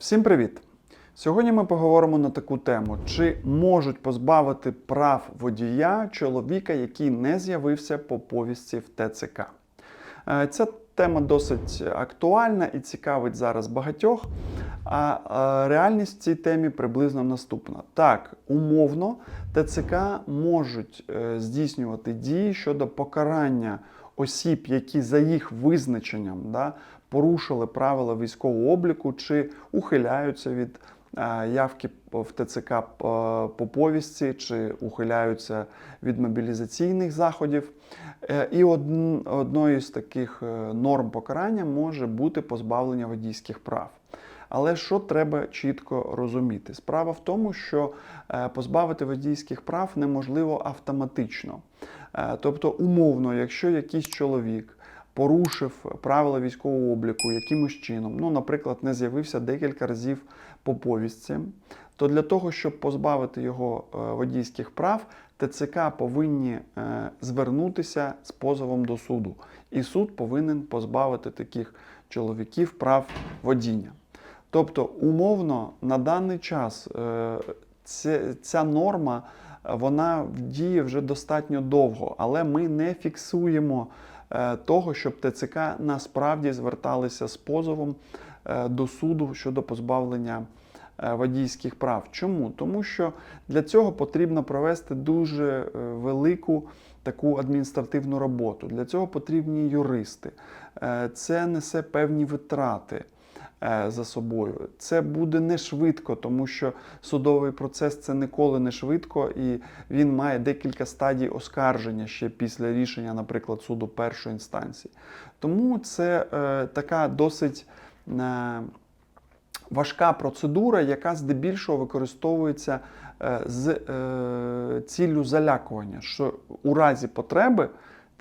Всім привіт! Сьогодні ми поговоримо на таку тему: чи можуть позбавити прав водія чоловіка, який не з'явився по повістці в ТЦК? Е, Ця тема досить актуальна і цікавить зараз багатьох. А е, реальність в цій темі приблизно наступна: так, умовно, ТЦК можуть е, здійснювати дії щодо покарання осіб, які за їх визначенням да, порушили правила військового обліку чи ухиляються від е, явки в ТЦК е, по повістці, чи ухиляються від мобілізаційних заходів. Е, І одною з таких норм покарання може бути позбавлення водійських прав. Але що треба чітко розуміти? Справа в тому, що позбавити водійських прав неможливо автоматично. Тобто, умовно, якщо якийсь чоловік порушив правила військового обліку якимось чином, ну, наприклад, не з'явився декілька разів по повістці, то для того, щоб позбавити його е, водійських прав, ТЦК повинні е, звернутися з позовом до суду. І суд повинен позбавити таких чоловіків прав водіння. Тобто, умовно, на даний час е, ця, ця норма вона діє вже достатньо довго, але ми не фіксуємо е, того, щоб ТЦК насправді зверталися з позовом е, до суду щодо позбавлення е, водійських прав. Чому? Тому що для цього потрібно провести дуже велику таку адміністративну роботу. Для цього потрібні юристи. Це несе певні витрати за собою. Це буде не швидко, тому що судовий процес це ніколи не швидко, і він має декілька стадій оскарження ще після рішення, наприклад, суду першої інстанції. Тому це е, така досить. е, важка процедура, яка здебільшого використовується е, з е, ціллю залякування, що у разі потреби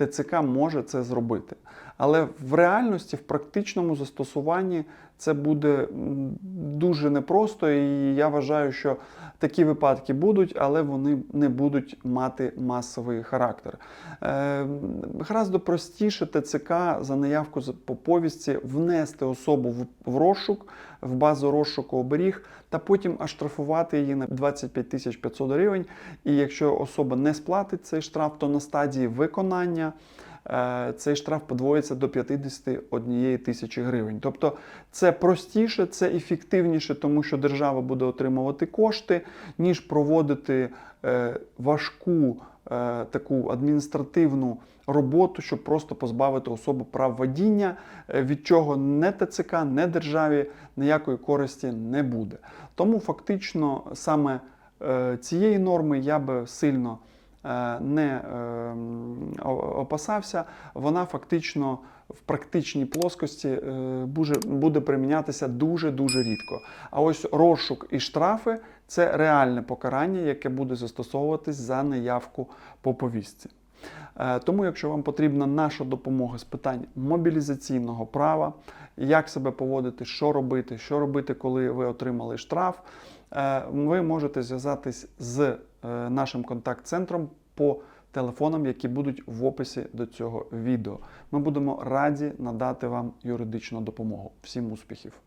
ТЦК може це зробити. Але в реальності, в практичному застосуванні, це буде дуже непросто, і я вважаю, що такі випадки будуть, але вони не будуть мати масовий характер. Е, Гораздо простіше ТЦК за наявку по повістці внести особу в, в розшук, в базу розшуку оберіг, та потім оштрафувати її на 25 тисяч 500 гривень. І якщо особа не сплатить цей штраф, то на стадії виконання е, цей штраф подвоїться до 51 тисячі гривень. Тобто це простіше, це ефективніше, тому що держава буде отримувати кошти, ніж проводити е, важку е, таку адміністративну роботу, щоб просто позбавити особу прав водіння, від чого не ТЦК, не державі ніякої користі не буде. Тому фактично саме цієї норми я би сильно не е, м, о- опасався, вона фактично в практичній плоскості е, буде, примінятися дуже-дуже рідко. А ось розшук і штрафи це реальне покарання, яке буде застосовуватись за неявку по повістці. Е, Тому, якщо вам потрібна наша допомога з питань мобілізаційного права, як себе поводити, що робити, що робити, коли ви отримали штраф, ви можете зв'язатись з нашим контакт-центром по телефонам, які будуть в описі до цього відео. Ми будемо раді надати вам юридичну допомогу. Всім успіхів!